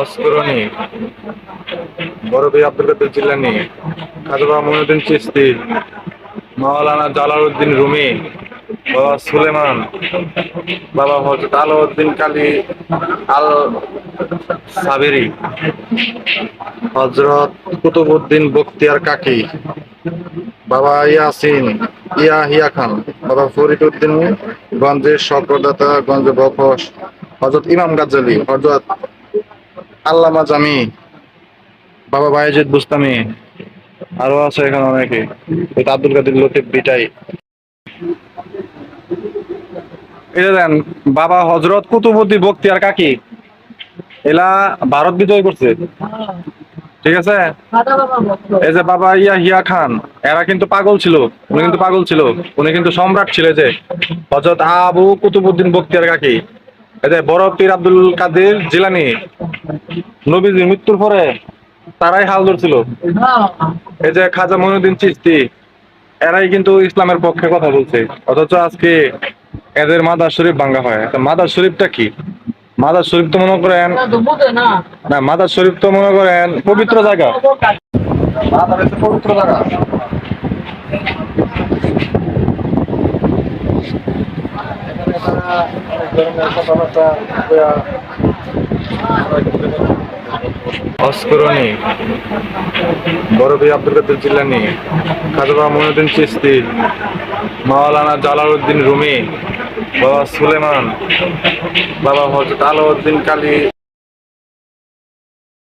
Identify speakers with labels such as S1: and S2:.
S1: অস্করণী বরবি আব্দুল কাদের জিল্লানি খাজা বাবা মইনুদ্দিন চিস্তি মাওলানা জালালউদ্দিন রুমি, বাবা সুলেমান, বাবা হজরত আলাউদ্দিন কালী আল সাবেরি হজরত কুতুবউদ্দিন বখতিয়ার কাকি, বাবা ইয়াসিন ইয়া হিয়া খান, বাবা ফরিদ উদ্দিন গঞ্জের সকরদাতা গঞ্জ বখশ হজরত ইমাম গাজ্জালি হজরত আল্লামা জামি, বাবা বায়েজিদ বুস্তামি, আরও আছে এখানে অনেকে। এটা আব্দুল কাদের লতিফ বিটাই। যে দেন, বাবা হজরত কুতুবুদ্দিন বখতিয়ার কাকি, এলা ভারত বিজয় করছে। ঠিক আছে? এই যে বাবা ইয়া হিয়া খান, এরা কিন্তু পাগল ছিল, উনি কিন্তু পাগল ছিল, উনি কিন্তু সম্রাট ছিল যে। হজরত আবু কুতুবুদ্দিন বখতিয়ার কাকি। বড় পীর আব্দুল জিলানি, নবীজির মৃত্যুর পরে তারাই হাল এই যে খাজা মইনুদ্দিন চিস্তি এরাই কিন্তু ইসলামের পক্ষে কথা বলছে। অথচ আজকে এদের মাদার শরীফ ভাঙ্গা হয়। মাদার শরীফটা কি? মাদার শরীফ তো মনে করেন না, মাদার শরীফ তো মনে করেন পবিত্র জায়গা। পবিত্র জায়গা তারা অস্করণী বরবি আব্দুল কাদের জিল্লানি খাজবা মহিউদ্দিন চিস্তি মাওলানা জালালউদ্দিন রুমি, বাবা সুলেমান, বাবা হজরত আলাউদ্দিন কালী